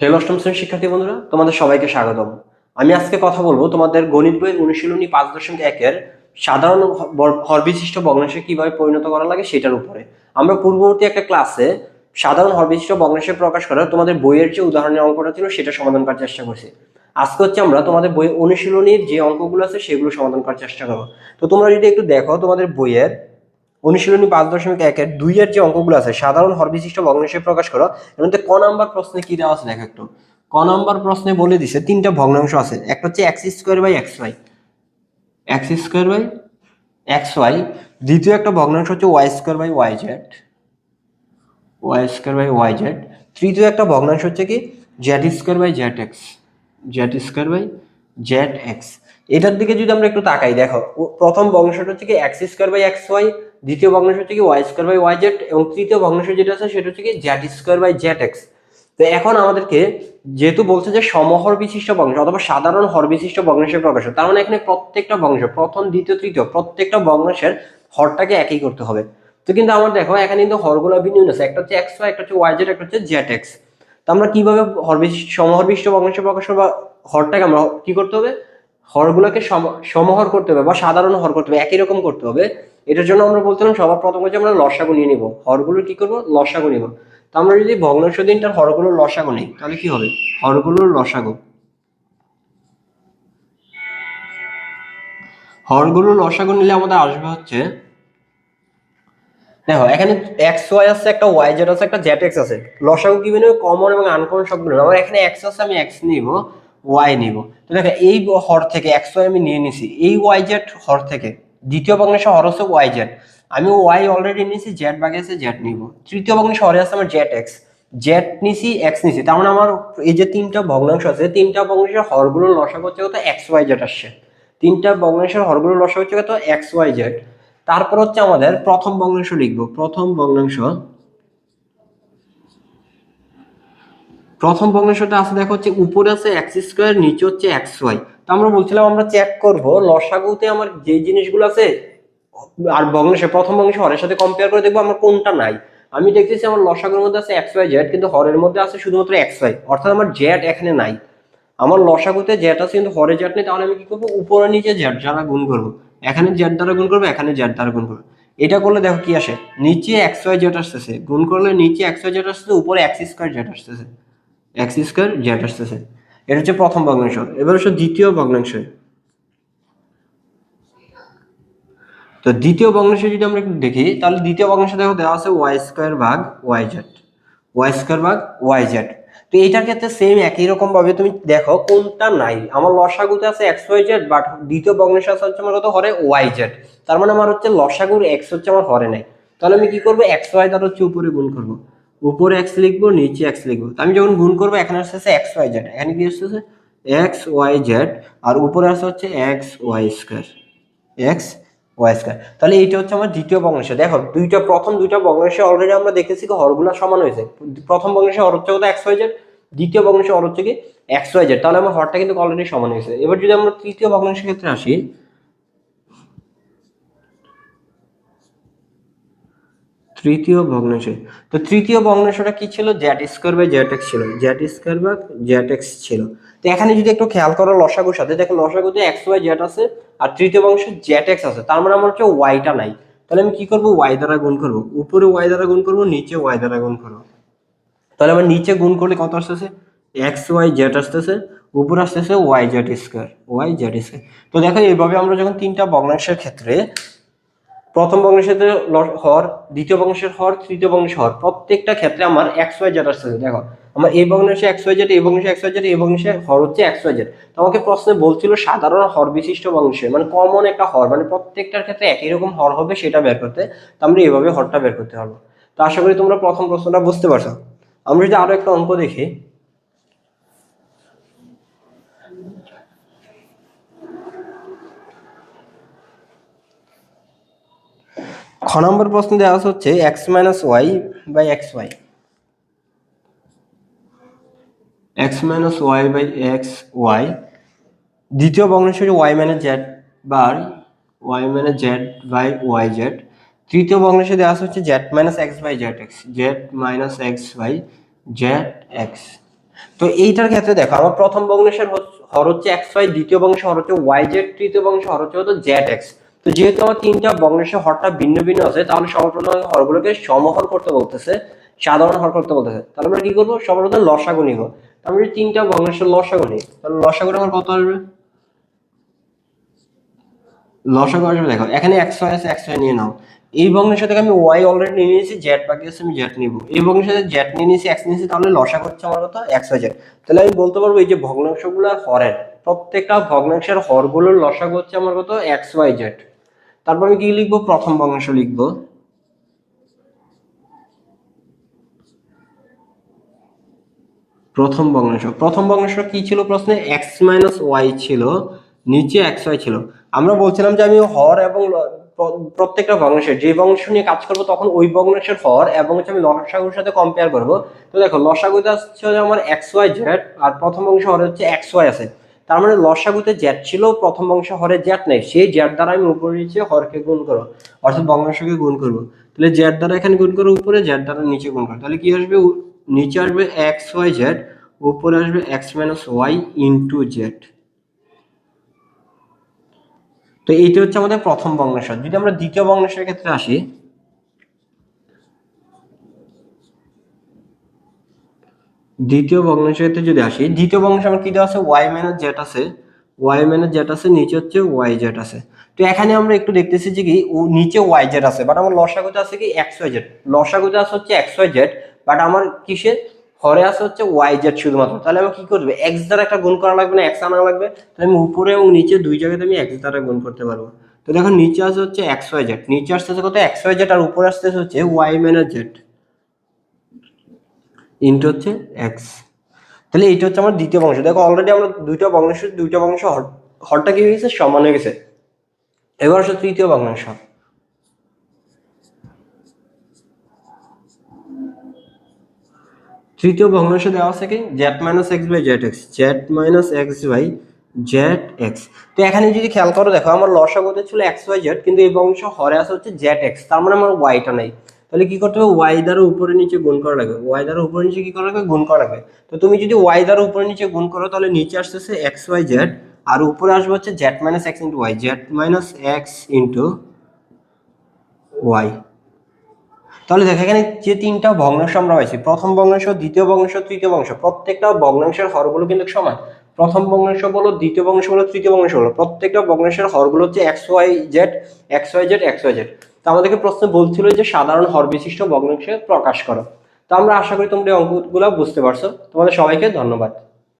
Hello অষ্টম শ্রেণির শিক্ষার্থী বন্ধুরা, তোমাদের সবাইকে স্বাগতম। আমি আজকে কথা বলব তোমাদের গণিত বইয়ের অনুশীলনী পাঁচ দশমিক একের সাধারণ হরবিশিষ্ট ভগ্নাংশে কীভাবে পরিণত করা লাগে সেটার উপরে। আমরা পূর্ববর্তী একটা ক্লাসে সাধারণ হরবিশিষ্ট ভগ্নাংশে প্রকাশ করা তোমাদের বইয়ের যে উদাহরণের অঙ্কটা ছিল সেটা সমাধান করার চেষ্টা করছি। আজকে হচ্ছে আমরা তোমাদের বই অনুশীলনীর যে অঙ্কগুলো আছে সেগুলো সমাধান করার চেষ্টা করব। তো তোমরা যদি একটু দেখো তোমাদের বইয়ের অনুশীলনী পাঁচ দশমিক একের দুইয়ের যে অঙ্কগুলো আছে, সাধারণ হরবিশিষ্ট ভগ্নাংশে প্রকাশ করো, এর মধ্যে ক নাম্বার প্রশ্নে কি দেওয়া আছে দেখো একটু। ক নাম্বার প্রশ্নে বলে দিছে তিনটা ভগ্নাংশ আছে, একটা হচ্ছে X square by X Y X square by X Y দ্বিতীয় একটা ভগ্নাংশ হচ্ছে Y square by Y Z Y square by Y Z তৃতীয় একটা ভগ্নাংশ হচ্ছে কি Z square by Z X Z square by Z X. এটার দিকে যদি আমরা একটু তাকাই, দেখো প্রথম ভগ্নাংশটা হচ্ছে কি X square by X Y, দ্বিতীয় ভগ্নাংশ হচ্ছে কি Y square by Y Z, এবং তৃতীয় ভগ্নাংশ যেটা আছে সেটা হচ্ছে কি Z square by Z X. তো এখন আমাদেরকে যেহেতু বলছে যে সমহর বিশিষ্ট ভগ্নাংশ অথবা সাধারণ হর বিশিষ্ট ভগ্নাংশের প্রকাশ তার মানে এখানে প্রত্যেকটা ভগ্নাংশ প্রথম, দ্বিতীয়, তৃতীয়, প্রত্যেকটা ভগ্নাংশের হরটাকে একই করতে হবে। তো কিন্তু আমার দেখো, এখানে কিন্তু হরগুলো ভিন্ন আছে, একটা হচ্ছে এক্স ওয়াই, একটা হচ্ছে ওয়াই জেড, একটা হচ্ছে জেড এক্স। তো আমরা কীভাবে হর বিশিষ্ট, সমহর বিশিষ্ট ভগ্নাংশের প্রকাশ বা হরটাকে আমরা কি করতে হবে? হরগুলোকে সম- সমহর করতে হবে বা সাধারণ হর করতে হবে, একই রকম করতে হবে। এটার জন্য আমরা বলছিলাম সবার প্রথম হচ্ছে আমরা লসাগু নিয়ে নিব। হরগুলোর কি করব? লসাগু নিব। তো আমরা যদি ভগ্নাংশ দিনটার হরগুলোর লসাগু নিই, তাহলে কি হবে? হরগুলোর লসাগু। হরগুলোর লসাগু নিলে আমাদের আসবে হচ্ছে, দেখো, এখানে এক্স ওয়াই আছে, একটা ওয়াই জেড আছে, একটা জেড এক্স আছে। লসাগু কি বেরোবে কমন এবং আনকমন সবগুলো। আমার এখানে এক্স আছে, আমি এক্স নিব। ওয়াই নিব। তো দেখো, এই হর থেকে ওয়াই আমি নিয়ে নিছি। এই ওয়াই জেড হর থেকে, দ্বিতীয় ভগ্নাংশ হর হচ্ছে ওয়াই জেড আমি ওয়াই অলরেডি নিয়েছি জেড বাগে আছে জেড নিব। তৃতীয় ভগ্নাংশ হরে আছে আমার জেড এক্স জেড নিছি এক্স নিছি। তার মানে আমার এই যে তিনটা ভগ্নাংশ আছে তিনটা ভগ্নাংশের হরগুলোর লসাগু হচ্ছে কত? এক্স ওয়াই জেড আসছে। তিনটা ভগ্নাংশের হরগুলোর লসাগু হচ্ছে কত? এক্স ওয়াই জেড তারপর হচ্ছে আমাদের প্রথম ভগ্নাংশ লিখব। প্রথম ভগ্নাংশ প্রথম ভগ্নাংশটা আছে, দেখো হচ্ছে উপরে আছে এক্স স্কোয়ার নিচে হচ্ছে এক্স ওয়াই তো আমরা বলছিলাম আমরা চেক করব, লসাগুতে আমার যে জিনিসগুলো আছে, আর ভগ্নাংশে, প্রথম ভগ্নাংশ হরের সাথে কম্পেয়ার করে দেখব আমার কোনটা নাই। আমি দেখতেছি আমার লসাগুর মধ্যে আছে এক্স ওয়াই জেড কিন্তু হরের মধ্যে আছে শুধুমাত্র এক্স ওয়াই অর্থাৎ আমার জেড এখানে নাই। আমার লসাগুতে জেড আছে, কিন্তু হরে জেড নেই, তাহলে আমি কি করব? উপরে নিচে জেড দ্বারা গুণ করব। এখানে জেড দ্বারা গুণ করব, এখানে জেড দ্বারা গুণ করব। এটা করলে দেখো কি আসে? নিচে এক্স ওয়াই জেড আসতেছে, গুণ করলে নিচে এক্স ওয়াই জেড আসতেছে, উপরে এক্স স্কোয়ার জেড আসতেছে। এক্স স্কোয়ার জেড আসতেছে। এটা হচ্ছে প্রথম ভগ্নাংশ। এবার হচ্ছে দ্বিতীয় ভগ্নাংশ। তো দ্বিতীয় ভগ্নাংশ যদি আমরা একটু দেখি, তাহলে দ্বিতীয় ভগ্নাংশ দেখো দেওয়া আছে ওয়াই স্কোয়ার ভাগ ওয়াই জেড ওয়াই স্কোয়ার ভাগ ওয়াই জেড তো এটার ক্ষেত্রে সেম একই রকম ভাবে তুমি দেখো কোনটা নাই। আমার লসাগুতে আছে এক্স ওয়াই জেড বাট দ্বিতীয় ভগ্নাংশ আছে হচ্ছে আমার কত? হরে ওয়াই জেড তার মানে আমার হচ্ছে লসাগুর এক্স হচ্ছে আমার হরে নাই। তাহলে আমি কি করব? এক্স ওয়াই দ্বারা হচ্ছে উপরে গুণ করব। উপরে এক্স লিখব, নিচে এক্স লিখব। আমি যখন গুণ করব, এখানে আসতেছে এক্স ওয়াই জেড এখানে কি আসতেছে এক্স ওয়াই জেড আর উপরে আসতে হচ্ছে X Y square X Y square তাহলে এইটা হচ্ছে আমার দ্বিতীয় ভগ্নাংশ দেখো, দুইটা, প্রথম দুইটা বংশে অলরেডি আমরা দেখেছি কি হরগুলা সমান হয়েছে। প্রথম ভগ্নাংশে হর হচ্ছে কত এক্স ওয়াই জেড দ্বিতীয় ভগ্নাংশে হর হচ্ছে কি? এক্স ওয়াই জেড তাহলে আমার হরটা কিন্তু অলরেডি সমান হয়েছে। এবার যদি আমরা তৃতীয় ভগ্নাংশের ক্ষেত্রে আসি তৃতীয় ভগ্নাংশ। তো তৃতীয় ভগ্নাংশটা কি ছিল? Z square by Z X ছিল। জ্যাট স্কোয়ার বা জ্যাট এক্স ছিল। তো এখানে যদি একটু খেয়াল করো লসাগুর সাথে, দেখো লসাগুতে এক্স ওয়াই জ্যাট আছে আর তৃতীয় ভগ্নাংশ জ্যাট এক্স আছে। তার মানে আমার হচ্ছে ওয়াইটা নাই। তাহলে আমি কি করব? ওয়াই দ্বারা গুণ করব। উপরে ওয়াই দ্বারা গুণ করব, নিচে ওয়াই দ্বারা গুণ করব। তাহলে আমার নিচে গুণ করলে কত আসতেছে? এক্স ওয়াই জেড আসতেছে। উপর আসতেছে Y Z square Y Z square তো দেখো এইভাবে আমরা যখন তিনটা ভগ্নাংশের ক্ষেত্রে প্রথম ক্ষেত্রে হর দ্বিতীয় ভগ্নাংশের হর তৃতীয় ভগ্নাংশের হর প্রত্যেকটা ক্ষেত্রে আমার এক্স ওয়াই জেড আসতেছে দেখো। আমার এই এক্স ওয়াই জেড এই ভগ্নাংশে এক্স ওয়াই জেড এই ভগ্নাংশে হর হচ্ছে এক্স ওয়াই জেড তো আমাকে প্রশ্নে বলছিল সাধারণ হর বিশিষ্ট ভগ্নাংশে মানে কমন একটা হর মানে প্রত্যেকটার ক্ষেত্রে একই রকম হর হবে সেটা বের করতে, তো আমরা এইভাবে হরটা বের করতে পারব। তো আশা করি তোমরা প্রথম প্রশ্নটা বুঝতে পারছ। আমরা যদি আরও একটা অঙ্ক দেখি খ নম্বর প্রশ্ন দেওয়া হচ্ছে X minus Y by X Y X minus Y by X Y দ্বিতীয় ভগ্নাংশ Y minus Z bar Y minus Z by Y Z তৃতীয় ভগ্নাংশে দেওয়া হচ্ছে Z minus X by Z X Z minus X by Z X তো এইটার ক্ষেত্রে দেখো, আমার প্রথম ভগ্নাংশের হর হচ্ছে এক্স ওয়াই দ্বিতীয় ভগ্নাংশের হর হচ্ছে ওয়াই জেড তৃতীয় ভগ্নাংশের হর হচ্ছে জেড এক্স তো যেহেতু আমার তিনটা ভগ্নাংশের হরটা ভিন্ন ভিন্ন আছে, তাহলে সর্বপ্রথম হরগুলোকে সমহর করতে বলতেছে, সাধারণ হর করতে বলতেছে। তাহলে আমরা কি করব? সর্বপ্রথম লসাগু নিব। যদি তিনটা ভগ্নাংশের লসাগু নিই, তাহলে লসাগুটা আমার কত আসবে? লসাগু আসবে দেখো, এখানে ওয়াই আছে ওয়াই নিয়ে নাও। এই ভগ্নের সাথে আমি ওয়াই অলরেডি নিয়ে নিয়েছি জেড বাকি আছে, আমি জেড নিব। এই ভগ্নের সাথে জেড নিয়ে নিয়েছি এক্স নিয়েছি, তাহলে লসাগু হচ্ছে আমার এক্স ওয়াই জেড তাহলে আমি বলতে পারব এই যে ভগ্নাংশগুলোর হরের, প্রত্যেকটা ভগ্নাংশের হরগুলোর লসাগু হচ্ছে আমার কত? এক্স ওয়াই জেড তারপর আমি কি লিখব? প্রথম ভগ্নাংশ লিখব। প্রথম ভগ্নাংশ প্রথম ভগ্নাংশ কি ছিল প্রশ্নে? এক্স মাইনাস ওয়াই ছিল, নিচে এক্স ওয়াই ছিল। আমরা বলছিলাম যে আমি হর এবং প্রত্যেকটা ভগ্নাংশের যে ভগ্নাংশ নিয়ে কাজ করব তখন ওই ভগ্নাংশের হর এবং হচ্ছে আমি লসাগুর সাথে কম্পেয়ার করব। তো দেখো, লসাগুতে হচ্ছে আমার এক্স ওয়াই জেড আর প্রথম অংশ হর হচ্ছে এক্স ওয়াই আছে। তার মানে লসাগুতে জ্যাট ছিল, প্রথম বংশ হরে জ্যাট নেই। সেই জ্যাট দ্বারা আমি উপরে নিচে হরকে গুণ করব, অর্থাৎ ভগ্নাংশকে গুণ করব। তাহলে জ্যাট দ্বারা এখানে গুণ করো উপরে, জ্যাট দ্বারা নিচে গুণ করো তাহলে কি আসবে? নিচে আসবে এক্স ওয়াই জেড উপরে আসবে X minus Y into Z তো এইটা হচ্ছে আমাদের প্রথম ভগ্নাংশ যদি আমরা দ্বিতীয় ভগ্নাংশের ক্ষেত্রে আসি দ্বিতীয় ভগ্নাংশের ক্ষেত্রে যদি আসি, দ্বিতীয় ভগ্নাংশ আমার কি দেওয়া আছে? ওয়াই মাইনাস জেড আছে। ওয়াই মাইনাস জেড আছে, নিচে হচ্ছে ওয়াই জেড আছে। তো এখানে আমরা একটু দেখতেছি যে কি, ও নিচে ওয়াই জেড আছে বাট আমার লসাগুতে আছে কি এক্স ওয়াই জেড লসাগুতে আছে হচ্ছে এক্স ওয়াই জেড বাট আমার কিসে হরে আছে হচ্ছে ওয়াই জেড শুধুমাত্র। তাহলে আমি কি করবে? এক্স দ্বারা একটা গুণ করা লাগবে না এক্স আনা লাগবে। তাহলে আমি উপরে এবং নিচে দুই জায়গাতে আমি এক্স দ্বারা গুণ করতে পারব। তো দেখো নিচে আছে হচ্ছে এক্স ওয়াই জেড নিচে আসতেছে কত? এক্স ওয়াই জেড আর উপরে আসতেছে হচ্ছে ওয়াই মাইনাস জেড ইন্টু হচ্ছে এক্স তাহলে এইটা হচ্ছে আমার দ্বিতীয় বংশ। দেখো অলরেডি আমরা দুইটা ভগ্নাংশ দুইটা হর- হরটা কি হয়ে গেছে সমান হয়ে গেছে। এবার হচ্ছে তৃতীয় ভগ্নাংশ তৃতীয় ভগ্নাংশ দেওয়া আছে কি? Z minus X by Z X Z minus X by Z X তো এখানে যদি খেয়াল করো, দেখো আমার লসাগুতে ছিল এক্স ওয়াই জেড কিন্তু এই বংশ হরে আছে হচ্ছে জেড এক্স তার মানে আমার ওয়াইটা নেই। তাহলে কি করতে হবে? ওয়াই দ্বারা উপরে নিচে গুণ করা লাগবে। ওয়াই দ্বারা উপরে নিচে কি করা লাগবে? গুণ করা লাগবে। তো তুমি যদি ওয়াই দ্বারা উপরে নিচে গুণ করো, তাহলে নিচে আসতেছে এক্স ওয়াই জেড আর উপরে আসবে হচ্ছে Z minus X into Y Z minus X into Y তাহলে দেখো এখানে যে তিনটা ভগ্নাংশ আমরা পাইছি, প্রথম ভগ্নাংশ, দ্বিতীয় ভগ্নাংশ, তৃতীয় ভগ্নাংশ, প্রত্যেকটা ভগ্নাংশের হরগুলো কিন্তু সমান। প্রথম বংশ বলো, দ্বিতীয় বংশ বলো, তৃতীয় বংশ বলো, প্রত্যেকটা ভগ্নাংশের হরগুলো হচ্ছে X Y Z X Y Z X Y Z তো আমাদেরকে প্রশ্ন বলছিল যে সাধারণ হর বিশিষ্ট ভগ্নাংশে প্রকাশ করো। তো আমরা আশা করি তোমরা এই অঙ্কগুলো বুঝতে পারছ। তোমাদের সবাইকে ধন্যবাদ।